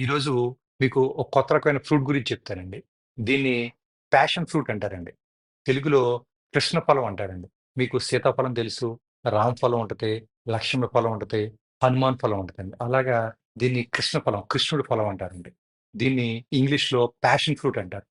ఈరోజు మీకు ఒక కొత్త రకమైన ఫ్రూట్ గురించి చెప్తానండి. దీన్ని ప్యాషన్ ఫ్రూట్ అంటారండి. తెలుగులో కృష్ణ ఫలం అంటారండి. మీకు సీతాఫలం తెలుసు, రామఫలం ఫలం ఉంటది, లక్ష్మణ ఫలం ఉంటుంది హనుమాన్ ఫలం ఉంటుందండి అలాగా దీన్ని కృష్ణ ఫలం, కృష్ణుడు ఫలం అంటారండి. దీన్ని ఇంగ్లీష్‌లో ప్యాషన్ ఫ్రూట్ అంటారు.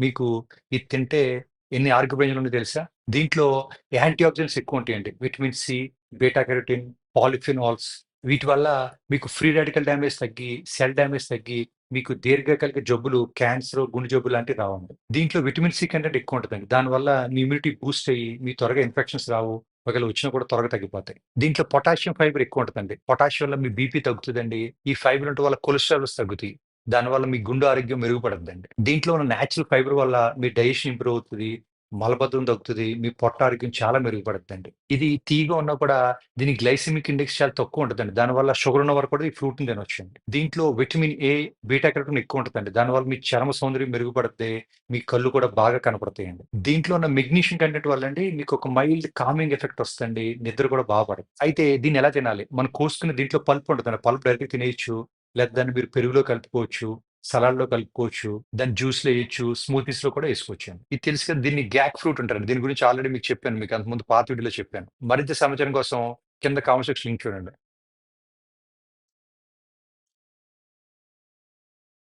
మీకు ఇది తింటే ఎన్ని ఆరోగ్యప్రయోజనాలు ఉన్నాయో తెలుసా? దీంట్లో యాంటీ ఆక్సిడెంట్స్ ఎక్కువ ఉంటాయండి. Vitamin C, beta carotene, polyphenols వీటి వల్ల మీకు ఫ్రీ రాడికల్ డ్యామేజ్ తగ్గి, సెల్ డ్యామేజ్ తగ్గి, మీకు దీర్ఘకాలిక జబ్బులు, క్యాన్సర్, గుండె జబ్బులు లాంటివి రావండి. దీంట్లో విటమిన్ సి కంటెంట్ ఎక్కువ ఉంటదండి. దానివల్ల మీ ఇమ్యూనిటీ బూస్ట్ అయ్యి, మీ త్వరగా ఇన్ఫెక్షన్స్ రావు. ఒకవేళ వచ్చినా కూడా త్వరగా తగ్గిపోతాయి. దీంట్లో పొటాషియం ఫైబర్ ఎక్కువ ఉంటుందండి పొటాషియం వల్ల మీ బీపీ తగ్గుతుందండి ఈ ఫైబర్ ఉండటం వల్ల కొలెస్ట్రాల్స్ తగ్గుతాయి. దానివల్ల మీ గుండె ఆరోగ్యం మెరుగుపడుద్దండి. దీంట్లో ఉన్న న్యాచురల్ ఫైబర్ వల్ల మీ డైజెషన్ ఇంప్రూవ్ అవుతుంది మలబద్ధం తగ్గుతుంది మీ పొట్ట ఆరోగ్యం చాలా మెరుగుపడుతుందండి ఇది తీగా ఉన్నా కూడా దీని గ్లైసిమిక్ ఇండెక్స్ చాలా తక్కువ ఉంటుందండి దానివల్ల షుగర్ ఉన్న వారు కూడా ఈ ఫ్రూట్‌ని తినొచ్చండి. దీంట్లో విటమిన్ ఏ, బీటా కెరోటిన్ ఎక్కువ ఉంటుందండి దానివల్ల మీ చర్మ సౌందర్యం మెరుగుపడితే మీ కళ్ళు కూడా బాగా కనపడతాయండి. దీంట్లో ఉన్న మెగ్నీషియం కంటెంట్ వల్ల అండి మీకు ఒక మైల్డ్ కామింగ్ ఎఫెక్ట్ వస్తుంది నిద్ర కూడా బాగుపడదు పడదు. అయితే దీన్ని ఎలా తినాలి? మనం కోసుకున్న దీంట్లో పల్ప్ ఉంటదండి. పల్ప్ డైరెక్ట్ తినేయచ్చు లేదా దాన్ని మీరు పెరుగులో కలుపుకోవచ్చు. సలాడ్‌లో కలుపుకోవచ్చు. దాని జ్యూస్లో వేయచ్చు స్మూతీస్లో కూడా వేసుకోవచ్చు ఇది తెలుసు కదా! దీన్ని గ్యాక్ ఫ్రూట్ అంటారు దీని గురించి ఆల్రెడీ మీకు చెప్పాను. మీకు అంతకుముందు పాత వీడియోలో చెప్పాను. మరింత సమాచారం కోసం కింద కామెంట్ సెక్షన్ లింక్ చూడండి.